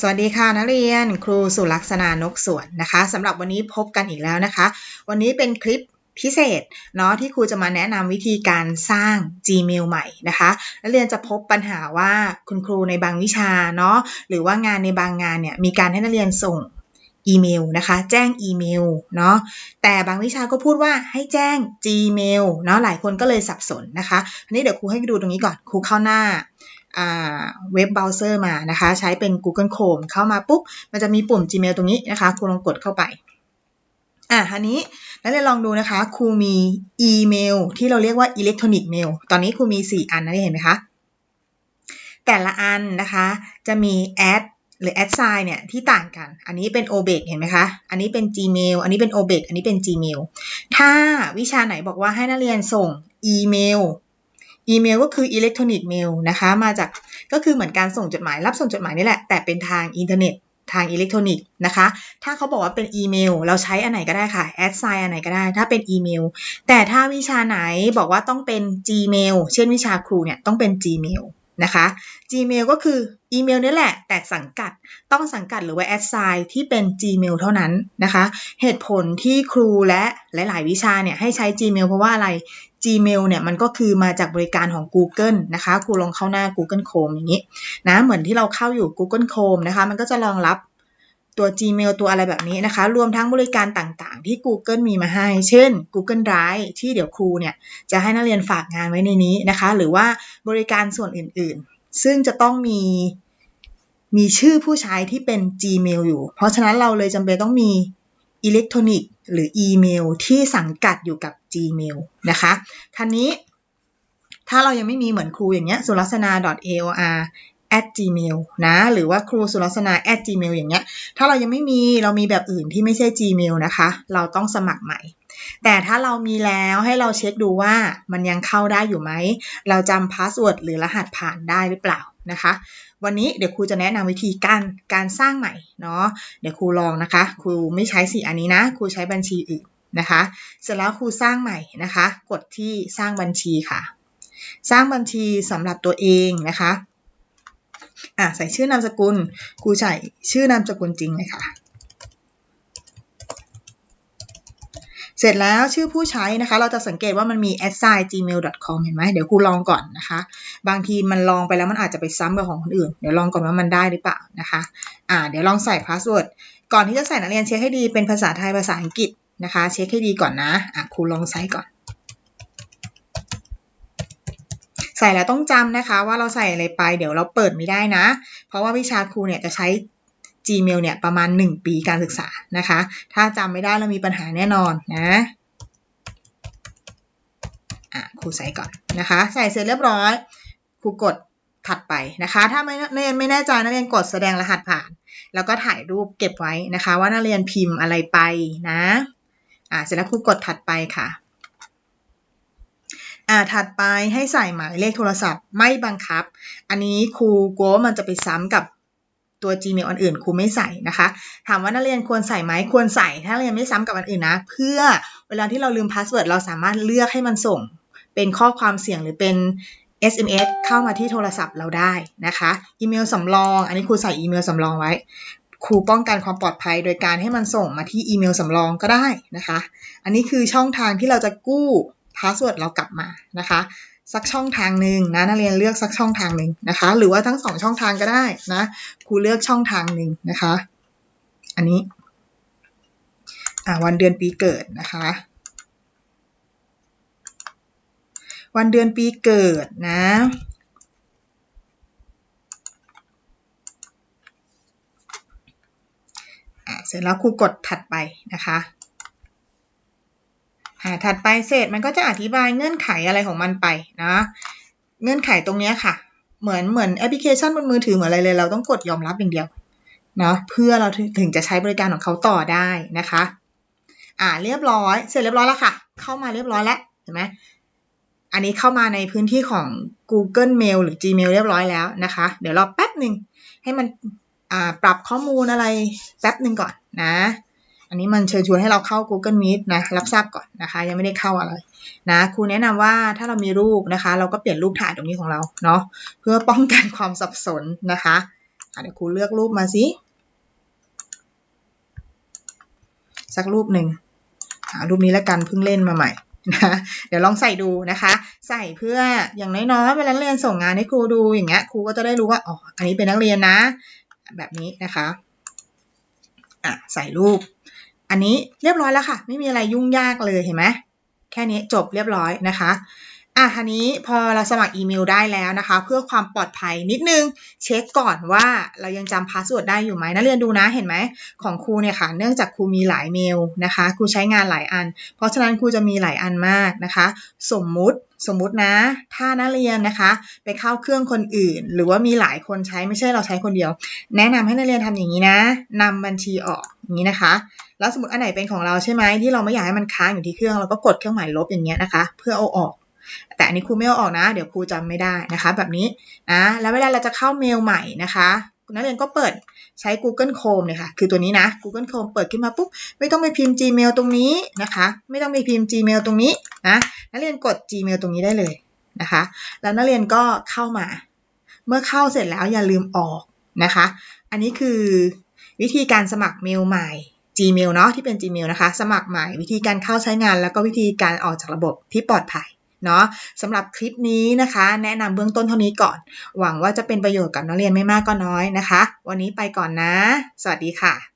สวัสดีค่ะนักเรียนครูสุลักษณานกสวนนะคะสำหรับวันนี้พบกันอีกแล้วนะคะ วันนี้เป็นคลิปพิเศษเนาะที่ครูจะมาแนะนำวิธีการสร้าง Gmail ใหม่นะคะนักเรียนจะพบปัญหาว่าคุณครูในบางวิชาเนาะหรือว่างานในบางงานเนี่ยมีการให้นักเรียนส่งอีเมลนะคะ แจ้งอีเมลเนาะแต่บางวิชาก็พูดว่าให้แจ้ง Gmail เนาะหลายคนก็เลยสับสนนะคะอันนี้เดี๋ยวครูให้ดูตรงนี้ก่อนครูเข้าหน้า เว็บเบราว์เซอร์มานะคะ ใช้เป็น Google Chrome เข้ามาปุ๊บ มันจะมีปุ่ม Gmail ตรงนี้นะคะครูลองกดเข้าไป อะอันนี้นักเรียนลองดูนะคะ ครูมีอีเมลที่เราเรียกว่าอิเล็กทรอนิกส์เมล ตอนนี้ครูมี 4 อันนะเห็นไหมคะ แต่ละอันนะคะ จะมีแอดหรือแอดไซน์เนี่ยที่ต่างกัน อันนี้เป็น o b e c เห็นไหมคะ อันนี้เป็น Gmail อันนี้เป็น o b e c อันนี้เป็น Gmail ถ้าวิชาไหนบอกว่าให้นักเรียนส่งอีเมล อีเมลก็คืออิเล็กทรอนิกส์เมลนะคะ มาจากก็คือเหมือนการส่งจดหมายรับส่งจดหมายนี่แหละ แต่เป็นทางอินเทอร์เน็ตทางอิเล็กทรอนิกส์นะคะ ถ้าเขาบอกว่าเป็นอีเมล เราใช้อันไหนก็ได้ค่ะ แอดไซน์อันไหนก็ได้ ถ้าเป็นอีเมล แต่ถ้าวิชาไหนบอกว่าต้องเป็น Gmail เช่นวิชาครูเนี่ยต้องเป็น Gmail นะคะ Gmail ก็คืออีเมลนี่แหละ แต่สังกัดต้องสังกัดหรือว่าแอดไซน์ที่เป็น Gmail เท่านั้นนะคะ เหตุผลที่ครูและหลาย ๆ วิชาเนี่ยให้ใช้ Gmail เพราะว่าอะไร Gmail เนี่ยมันก็คือมาจากบริการของ Google นะคะ ครูลองเข้าหน้า Google Chrome อย่างนี้นะ เหมือนที่เราเข้าอยู่ Google Chrome นะคะ มันก็จะรองรับ ตัว Gmail ตัวอะไรแบบนี้นะคะ รวมทั้งบริการต่างๆ ที่ Google มีมาให้ เช่น Google Drive ที่เดี๋ยวครูเนี่ยจะให้นักเรียนฝากงานไว้ในนี้นะคะ หรือว่าบริการส่วนอื่นๆ ซึ่งจะต้องมีมีชื่อผู้ใช้ที่เป็น Gmail อยู่ เพราะฉะนั้นเราเลยจำเป็นต้องมีอิเล็กทรอนิกส์หรืออีเมลที่สังกัดอยู่กับ Gmail นะคะคันนี้ถ้าเรายังไม่มีเหมือนครูอย่างเงี้ยสุลักษณา .aor at gmail นะหรือว่าครูสุลักษณา at gmail อย่างเงี้ยถ้าเรายังไม่มีเรามีแบบอื่นที่ไม่ใช่ gmail นะคะ เราต้องสมัครใหม่ แต่ถ้าเรามีแล้วให้เราเช็คดูว่ามันยังเข้าได้อยู่ไหม เราจำพาสเวิร์ดหรือรหัสผ่านได้หรือเปล่านะคะ วันนี้เดี๋ยวครูจะแนะนำวิธีการการสร้างใหม่เนาะเดี๋ยวครูลองนะคะ ครูไม่ใช้สีอันนี้นะ ครูใช้บัญชีอื่นนะคะ เสร็จแล้วครูสร้างใหม่นะคะ กดที่สร้างบัญชีค่ะ สร้างบัญชีสำหรับตัวเองนะคะ อะใส่ชื่อนามสกุลครูใส่ชื่อนามสกุลจริงเลยค่ะ เสร็จแล้วชื่อผู้ใช้นะคะ เราจะสังเกตว่ามันมี a s i g n gmail.com เห็นไหมเดี๋ยวครูลองก่อนนะคะ บางทีมันลองไปแล้วมันอาจจะไปซ้ำกับของคนอื่น เดี๋ยวลองก่อนว่ามันได้หรือเปล่านะคะ อ่า เดี๋ยวลองใส่พาสเวิร์ดก่อนที่จะใส่นักเรียนเช็คให้ดีเป็นภาษาไทยภาษาอังกฤษนะคะ เช็คให้ดีก่อนนะอะครูลองใส่ก่อนใส่แล้วต้องจำนะคะว่าเราใส่อะไรไปเดี๋ยวเราเปิดไม่ได้นะ เพราะว่าวิชาครูเนี่ยจะใช้ Gmail เนี่ยประมาณ 1 ปีการศึกษานะคะ ถ้าจำไม่ได้เรามีปัญหาแน่นอนนะอะครูใส่ก่อนนะคะ ใส่เสร็จเรียบร้อยครูกดถัดไปนะคะ ถ้าไม่นักเรียนไม่แน่ใจนักเรียนกดแสดงรหัสผ่าน แล้วก็ถ่ายรูปเก็บไว้นะคะ ว่านักเรียนพิมพ์อะไรไปนะอ่าเสร็จแล้วครูกดถัดไปค่ะ อ่าถัดไปให้ใส่หมายเลขโทรศัพท์ไม่บังคับ อันนี้ครูกลัวมันจะไปซ้ำกับตัว Gmail อันอื่นครูไม่ใส่นะคะ ถามว่านักเรียนควรใส่ไหมควรใส่ ถ้าเรียนไม่ซ้ำกับอันอื่นนะ เพื่อเวลาที่เราลืมพาสเวิร์ดเราสามารถเลือกให้มันส่ง เป็นข้อความเสียงหรือเป็น SMS เข้ามาที่โทรศัพท์เราได้นะคะ อีเมลสำรอง อันนี้ครูใส่อีเมลสำรองไว้ ครูป้องกันความปลอดภัย โดยการให้มันส่งมาที่อีเมลสำรองก็ได้นะคะ อันนี้คือช่องทางที่เราจะกู้ พาสเวิร์ดเรากลับมานะคะ สักช่องทางหนึ่งนะนักเรียนเลือกสักช่องทางหนึ่งนะคะ หรือว่าทั้งสองช่องทางก็ได้นะครูเลือกช่องทางหนึ่งนะคะ อันนี้วันเดือนปีเกิดนะคะ วันเดือนปีเกิดนะเสร็จแล้วครูกดถัดไปนะคะ ถัดไปเสร็จมันก็จะอธิบายเงื่อนไขอะไรของมันไปนะ เงื่อนไขตรงนี้ค่ะ เหมือนเหมือนแอปพลิเคชันบนมือถือเหมือนอะไรเลย เราต้องกดยอมรับอย่างเดียวเนาะเพื่อเราถึงจะใช้บริการของเขาต่อได้นะคะ อ่าเรียบร้อย เสร็จเรียบร้อยแล้วค่ะ เข้ามาเรียบร้อยแล้วเห็นไหมอันนี้เข้ามาในพื้นที่ของ Google Mail หรือ Gmail เรียบร้อยแล้วนะคะ เดี๋ยวรอแป๊บหนึ่งให้มันปรับข้อมูลอะไรแป๊บหนึ่งก่อนนะ อันนี้มันเชิญชวนให้เราเข้า Google Meet นะรับทราบก่อนนะคะ ยังไม่ได้เข้าอะไรนะครูแนะนำว่าถ้าเรามีรูปนะคะ เราก็เปลี่ยนรูปถ่ายตรงนี้ของเราเนาะเพื่อป้องกันความสับสนนะคะเดี๋ยวครูเลือกรูปมาสิสักรูปหนึ่งรูปนี้แล้วกันเพิ่งเล่นมาใหม่นะเดี๋ยวลองใส่ดูนะคะ ใส่เพื่ออย่างน้อยๆเวลาเรียนส่งงานให้ครูดูอย่างเงี้ยครูก็จะได้รู้ว่าอ๋ออันนี้เป็นนักเรียนนะ แบบนี้นะคะอะใส่รูป อันนี้เรียบร้อยแล้วค่ะ ไม่มีอะไรยุ่งยากเลยเห็นไหมแค่นี้จบเรียบร้อยนะคะ อะทีนี้พอเราสมัครอีเมลได้แล้วนะคะ เพื่อความปลอดภัยนิดนึง เช็คก่อนว่าเรายังจำพาสเวิร์ดได้อยู่ไหมนักเรียนดูนะเห็นไหมของครูเนี่ยค่ะ เนื่องจากครูมีหลายเมลนะคะครูใช้งานหลายอัน เพราะฉะนั้นครูจะมีหลายอันมากนะคะ สมมุติสมมุตินะ ถ้านักเรียนนะคะ ไปเข้าเครื่องคนอื่น หรือว่ามีหลายคนใช้ไม่ใช่เราใช้คนเดียว แนะนำให้นักเรียนทำอย่างนี้นะนำบัญชีออกอย่างนี้นะคะ แล้วสมมติอันไหนเป็นของเราใช่ไหมที่เราไม่อยากให้มันค้างอยู่ที่เครื่องเราก็กดเครื่องหมายลบอย่างเงี้ยนะคะ เพื่อเอาออก แต่อันนี้ครูไม่เอาออกนะ เดี๋ยวครูจำไม่ได้นะคะ แบบนี้นะ แล้วเวลาเราจะเข้าเมลใหม่นะคะนักเรียนก็เปิดใช้ Google Chrome เนี่ยค่ะ คือตัวนี้นะ Google Chrome เปิดขึ้นมาปุ๊บ ไม่ต้องไปพิมพ์ Gmail ตรงนี้นะคะ ไม่ต้องไปพิมพ์ Gmail ตรงนี้นะ นักเรียนกด Gmail ตรงนี้ได้เลยนะคะ แล้วนักเรียนก็เข้ามา เมื่อเข้าเสร็จแล้วอย่าลืมออกนะคะ อันนี้คือวิธีการสมัครเมลใหม่ Gmail เนาะที่เป็น Gmail นะคะ สมัครใหม่วิธีการเข้าใช้งานแล้วก็วิธีการออกจากระบบที่ปลอดภัย เนาะสำหรับคลิปนี้นะคะ แนะนำเบื้องต้นเท่านี้ก่อน หวังว่าจะเป็นประโยชน์กับนักเรียนไม่มากก็น้อยนะคะ วันนี้ไปก่อนนะ สวัสดีค่ะ